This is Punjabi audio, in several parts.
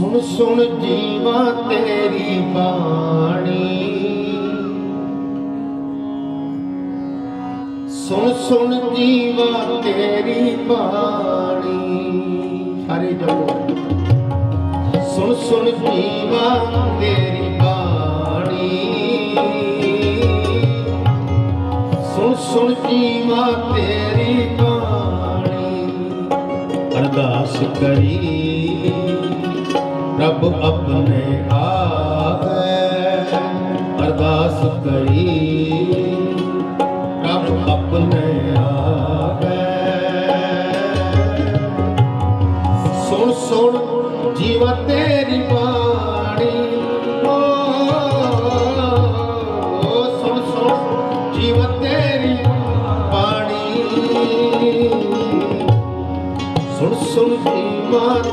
ਸੁਣ ਸੁਣ ਜੀਵਾ ਤੇਰੀ ਬਾਣੀ। ਸੁਣ ਸੁਣ ਜੀਵਾ ਤੇਰੀ ਬਾਣੀ। ਸਾਰੇ ਜਪੋ। ਸੁਣ ਸੁਣ ਜੀਵਾ ਤੇਰੀ ਬਾਣੀ। ਸੁਣ ਸੁਣ ਜੀਵਾ ਤੇਰੀ ਬਾਣੀ। ਅਰਦਾਸ ਕਰੀ। ਰੱਬ ਆਪਣੇ ਆਵੇ ਅਰਦਾਸ ਕਰੀ। ਰੱਬ ਆਪਣੇ ਆਵੇ ਸੁਣ ਸੁਣ, ਜੀਵਾ ਤੇਰੀ ਬਾਣੀ। ਓ, ਸੁਣ ਸੁਣ, ਜੀਵਾ ਤੇਰੀ ਬਾਣੀ। ਸੁਣ ਸੁਣ, ਜੀਵਾ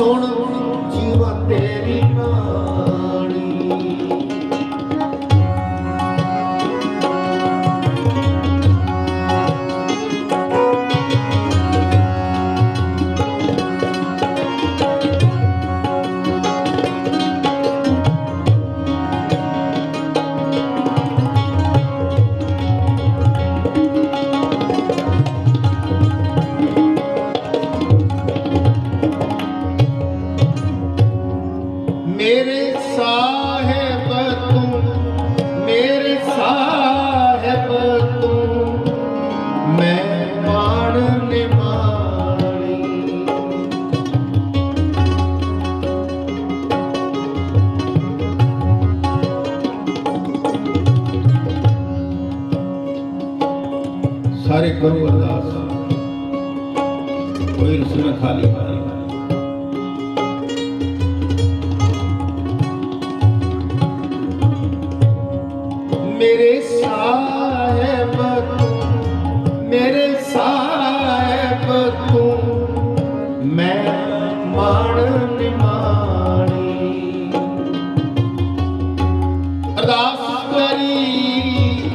ਸੁਣ ਸਾਰੇ ਗੁਰੂ ਅਰਦਾਸ। ਕੋਈ ਰਸਮ ਖਾਲੀ ਮੇਰੇ ਸਾਹਿਬ ਮੇਰੇ ਸਾਹਿਬ ਤੂੰ ਮੈਂ ਮਾਣ ਨਿਮਾਣੀ। ਅਰਦਾਸ ਕਰੀ,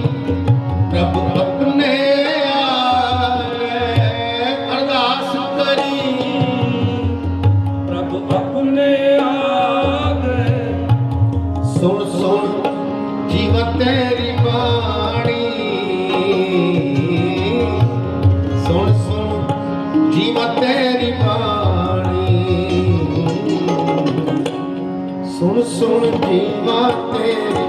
ਪ੍ਰਭ ਆਪਣੇ ਆਵੇ ਅਰਦਾਸ ਕਰੀ, ਪ੍ਰਭ ਆਪਣੇ ਆਗੇ ਸੁਣ ਸੁਣ, ਜੀਵਨ ਤੇਰੀ ਬਾਣੀ। ਸੁਣ ਸੁਣ ਜੀਵਨ ਤੇਰੀ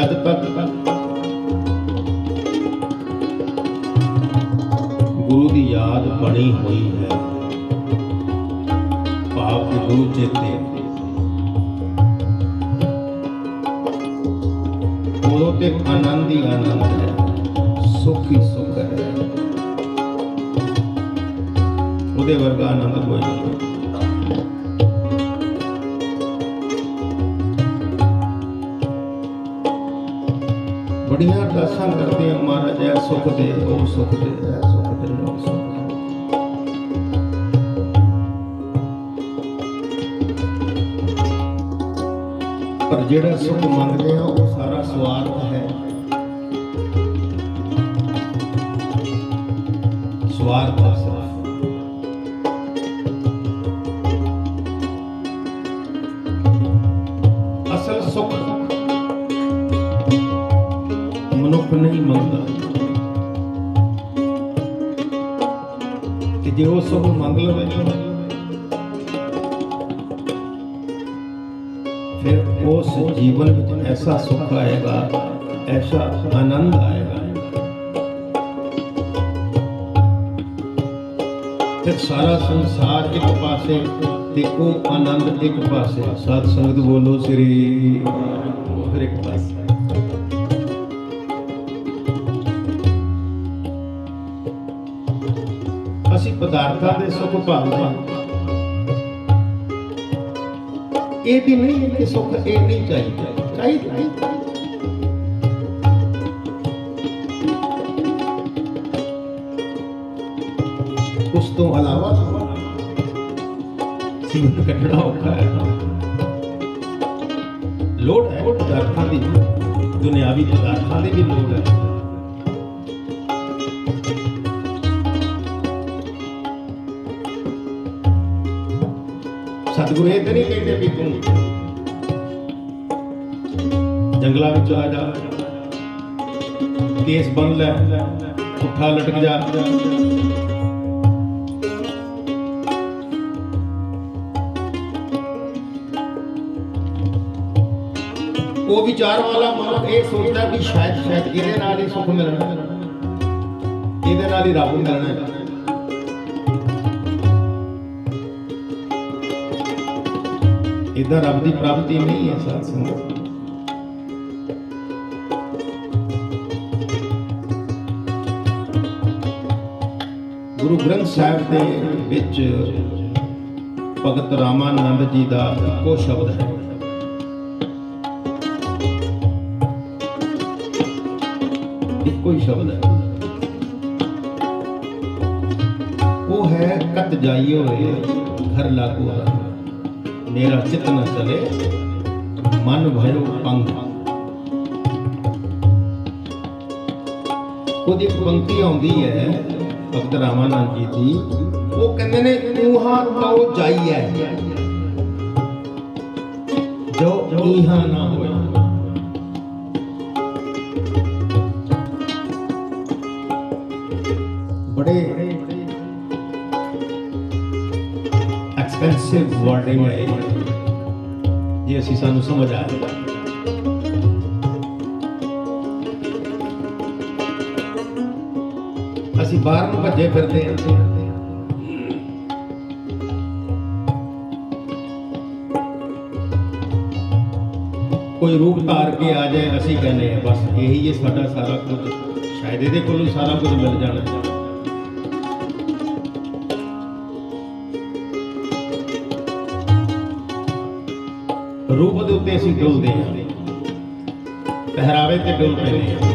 ਜਦ ਤੱਕ ਗੁਰੂ ਦੀ ਯਾਦ ਬਣੀ ਹੋਈ ਹੈ, ਭਾਵ ਗੁਰੂ ਚੇਤੇ ਉਦੋਂ ਤੇ ਆਨੰਦ ਹੀ ਆਨੰਦ ਹੈ, ਸੁਖ ਹੀ ਸੁਖ ਹੈ। ਉਹਦੇ ਵਰਗਾ ਆਨੰਦ ਕੋਈ ਨਹੀਂ। ਬੜੀਆਂ ਅਰਦਾਸਾਂ ਕਰਦੇ ਆ ਮਹਾਰਾਜ ਐ ਸੁਖ ਦੇ ਉਹ ਸੁਖ ਦੇ ਐ ਸੁਖ ਦੇ ਉਹ ਸੁਖ ਦੇ ਪਰ ਜਿਹੜਾ ਸੁਖ ਮੰਗਦੇ ਆ ਉਹ ਸਾਰਾ ਸਵਾਰਥ ਹੈ ਸਵਾਰਥ ਮਨੁੱਖ ਨਹੀਂ ਮੰਗਦਾ ਕਿ ਜੇ ਉਹ ਸੁੱਖ ਮੰਗ ਲਵੇ ਫਿਰ ਉਸ ਜੀਵਨ ਵਿੱਚ ਐਸਾ ਸੁੱਖ ਆਏਗਾ ਐਸਾ ਆਨੰਦ ਆਏਗਾ ਫਿਰ ਸਾਰਾ ਸੰਸਾਰ ਇੱਕ ਪਾਸੇ ਤੇ ਉਹ ਆਨੰਦ ਇੱਕ ਪਾਸੇ ਸਤ ਸੰਗਤ ਬੋਲੋ ਪਦਾਰਥਾਂ ਦੇ ਸੁੱਖ ਭਾਲਦੇ ਇਹ ਵੀ ਨਹੀਂ ਕਿ ਸੁੱਖ ਇਹ ਨਹੀਂ ਚਾਹੀਦਾ। ਚਾਹੀਦਾ ਉਸ ਤੋਂ ਇਲਾਵਾ ਸੀਮਤ ਕੱਢਣਾ ਔਖਾ ਹੈ। ਲੋੜ ਹੈ, ਪਦਾਰਥਾਂ ਦੀ, ਦੁਨਿਆਵੀ ਪਦਾਰਥਾਂ ਦੀ ਵੀ ਲੋੜ ਹੈ। ਸਤਿਗੁਰੂ, ਇਹ ਤਾਂ ਨਹੀਂ ਕਹਿੰਦੇ ਵੀ ਤੂੰ ਜੰਗਲਾਂ ਵਿੱਚ ਆ ਜਾ। ਕੇਸ ਬੰਨ ਲੈ, ਪੁੱਠਾ ਲਟਕ ਜਾ। ਉਹ ਵਿਚਾਰ ਵਾਲਾ ਮਨੁੱਖ ਇਹ ਸੋਚਦਾ ਵੀ ਸ਼ਾਇਦ ਸ਼ਾਇਦ ਇਹਦੇ ਨਾਲ ਹੀ ਸੁੱਖ ਮਿਲਣਾ। ਇਹਦੇ ਨਾਲ ਹੀ ਰੱਬ ਮਿਲਣਾ। ਹੈ ਰੱਬ ਦੀ ਪ੍ਰਾਪਤੀ ਨਹੀਂ ਹੈ ਸਾਧ ਸੰਗਤ। ਗੁਰੂ ਗ੍ਰੰਥ ਸਾਹਿਬ ਦੇ ਵਿੱਚ ਭਗਤ ਰਾਮਾਨੰਦ ਜੀ ਦਾ ਇੱਕੋ ਸ਼ਬਦ ਹੈ। ਇੱਕੋ ਹੀ ਸ਼ਬਦ ਹੈ। ਉਹ ਹੈ, ਕਤ ਜਾਈਓ ਰੇ ਘਰ ਲਾਗੂ ਹੈ ਮੇਰਾ ਚਿਤ ਨ ਚਲੇ, ਮਨ ਭਇਓ ਪੰਗ। ਉਹਦੀ ਇੱਕ ਪੰਕਤੀ ਆਉਂਦੀ ਹੈ, ਭਗਤ ਰਾਮਾਨੰਦ ਜੀ ਦੀ। ਉਹ ਕਹਿੰਦੇ ਨੇ ਊਹਾਂ ਤਉ ਜਾਈਐ। ਜੋ ਈਹਾਂ ਨਾ ਹੋਏ। ਬੜੇ ਐਕਸਪੈਂਸਿਵ ਵਰਡਿੰਗ ਹੈ ਜੇ ਅਸੀਂ ਸਾਨੂੰ ਸਮਝ ਆ ਅਸੀਂ ਬਾਹਰ ਨੂੰ ਭੱਜੇ ਫਿਰਦੇ ਹਾਂ। ਕੋਈ ਰੂਪ ਧਾਰ ਕੇ ਆ ਜਾਏ, ਅਸੀਂ ਕਹਿੰਦੇ ਆ ਬਸ ਇਹੀ ਹੈ ਸਾਡਾ ਸਾਰਾ ਕੁਝ। ਸ਼ਾਇਦ ਇਹਦੇ ਕੋਲੋਂ ਹੀ ਸਾਰਾ ਕੁਝ ਮਿਲ ਜਾਣਾ। ਉੱਤੇ ਅਸੀਂ ਡੁੱਲਦੇ ਹਾਂ। ਪਹਿਰਾਵੇ ਤੇ ਡੁੱਲ ਪੈਂਦੇ ਹਾਂ।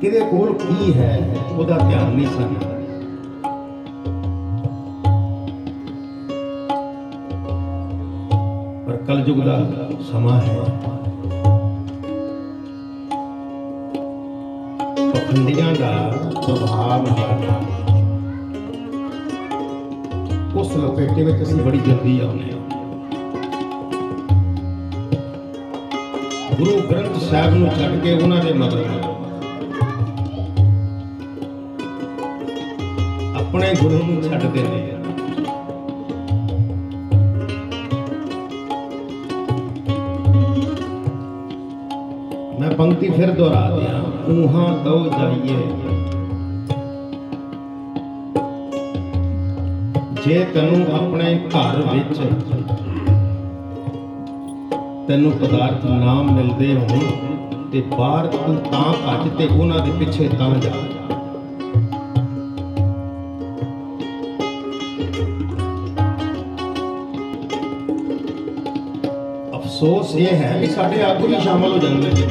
ਕਿਹਦੇ ਕੋਲ ਕੀ ਹੈ, ਉਹਦਾ ਧਿਆਨ ਨਹੀਂ ਸਾਨੂੰ। ਪਰ ਕਲਯੁਗ ਦਾ ਸਮਾਂ ਹੈ। ਪਖੰਡੀਆਂ ਦਾ ਪ੍ਰਭਾਵ ਹੈ। ਉਸ ਲਪੇਟੇ ਵਿੱਚ ਅਸੀਂ ਬੜੀ ਜਲਦੀ ਆਉਂਦੇ ਹਾਂ। ਗੁਰੂ ਗ੍ਰੰਥ ਸਾਹਿਬ ਨੂੰ ਛੱਡ ਕੇ ਉਹਨਾਂ ਦੇ ਮਗਰ ਆਪਣੇ ਗੁਰੂ ਨੂੰ ਛੱਡ ਦਿੰਦੇ ਆ ਮੈਂ ਪੰਕਤੀ ਫਿਰ ਦੁਹਰਾ ਦਿਆਂ, ਊਹਾਂ ਦੋ ਜਾਈਏ। ਜੇ ਤੈਨੂੰ ਆਪਣੇ ਘਰ ਵਿੱਚ ਤੈਨੂੰ ਪਦਾਰਥ ਨਾ ਮਿਲਦੇ ਹੋਣ ਤੇ ਬਾਹਰ ਤੂੰ ਤਾਂ ਭੱਜ ਤੇ ਉਹਨਾਂ ਦੇ ਪਿੱਛੇ ਤਾਂ ਜਾ। ਅਫਸੋਸ ਇਹ ਹੈ ਕਿ ਸਾਡੇ ਆਗੂ ਵੀ ਸ਼ਾਮਲ ਹੋ ਜਾਂਦੇ ਨੇ।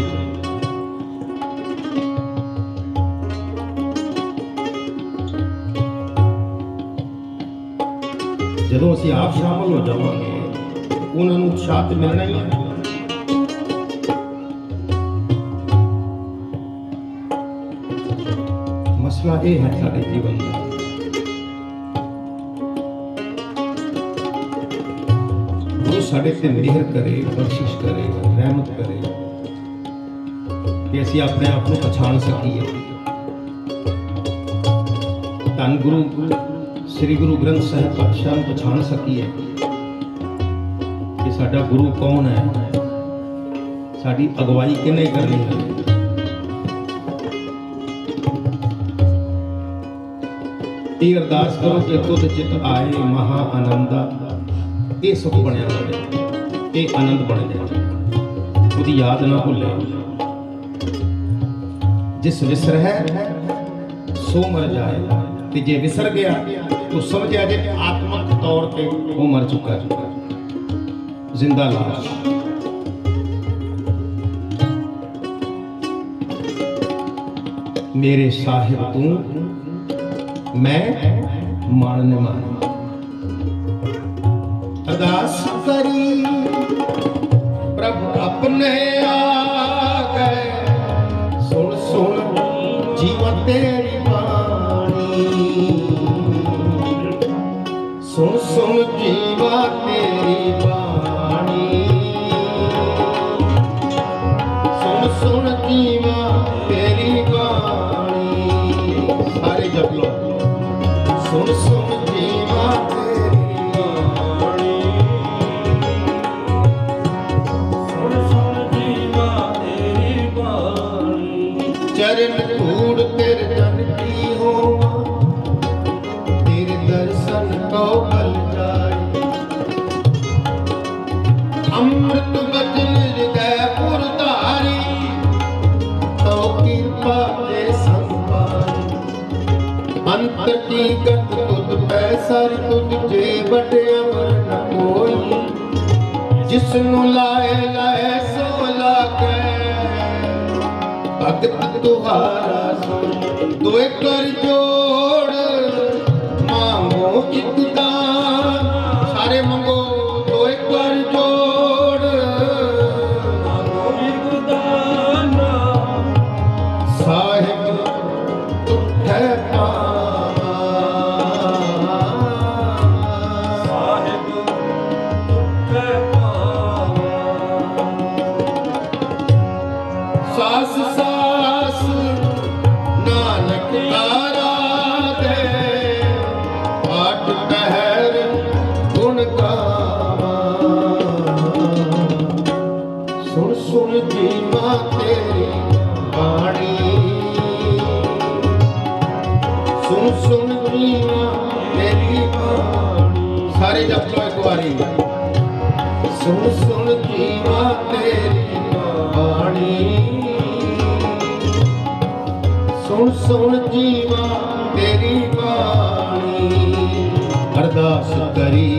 जो असं आप शामिल हो जाएँगे उन्होंने उत्साह मिलना ही है मसला यह है सारे जीवन का मेहर करे बख्शिश करे रहमत करे कि असी अपने आप को पछाड़ सकी धन गुरु ਸ੍ਰੀ ਗੁਰੂ ਗ੍ਰੰਥ ਸਾਹਿਬ ਪਾਤਸ਼ਾਹ ਨੂੰ ਪਛਾਣ ਸਕੀਏ ਕਿ ਸਾਡਾ ਗੁਰੂ ਕੌਣ ਹੈ ਸਾਡੀ ਅਗਵਾਈ ਕਿਹਨੇ ਕਰਨੀ ਹੈ ਇਹ ਅਰਦਾਸ ਕਰੋ ਕਿ ਤੁਧ ਚਿਤ ਆਏ ਮਹਾ ਆਨੰਦਾ ਇਹ ਸੁਖ ਬਣਿਆ ਰਹੇ ਇਹ ਆਨੰਦ ਬਣ ਜਾਏ ਉਹਦੀ ਯਾਦ ਨਾ ਭੁੱਲੇ ਜਿਸ ਵਿਸਰਹਿ ਸੋ ਮਰ ਜਾਏ ਤੇ ਜੇ ਵਿਸਰ ਗਿਆ ਤਾਂ ਸਮਝਿਆ ਜੇ ਕਿ ਆਤਮਕ ਤੌਰ ਤੇ ਉਹ ਮਰ ਚੁੱਕਾ ਹੈ ਜ਼ਿੰਦਾ ਲਾਸ਼ ਮੇਰੇ ਸਾਹਿਬ ਤੂੰ ਮੈਂ ਮਾਨ ਮਾਨ ਅੰਤ ਤੁਧ ਪੈ ਸਰ ਤੁਧ ਜੇ ਬਟ ਅਮਰ ਨ ਕੋਈ। ਜਿਸ ਨੂੰ ਲਾਏ ਲਾਏ ਸੋ ਲਾਗੇ ਭਗਤ ਤੁਹਾਰਾ ਸੁਣ ਦੋਏ ਕਰ ਜੋੜ ਸੁਣ ਤੇਰੀ ਬਾਣੀ। ਸੁਣ ਸੁਣ ਜੀਵਾ ਤੇਰੀ ਬਾਣੀ। ਸਾਰੇ ਜਪ ਲਓ ਇੱਕ ਵਾਰੀ। ਸੁਣ ਸੁਣ ਜੀਵਾ ਤੇਰੀ ਬਾਣੀ। ਸੁਣ ਸੁਣ ਜੀਵਾ ਤੇਰੀ ਬਾਣੀ। ਅਰਦਾਸ ਕਰੀ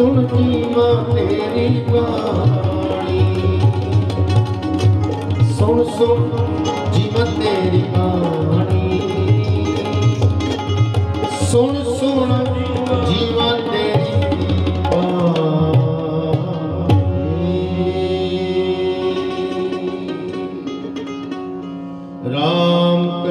ਸੁਣ ਸੁਣ ਜੀਵਾ ਤੇਰੀ ਬਾਣੀ। ਸੁਣ ਸੁਣ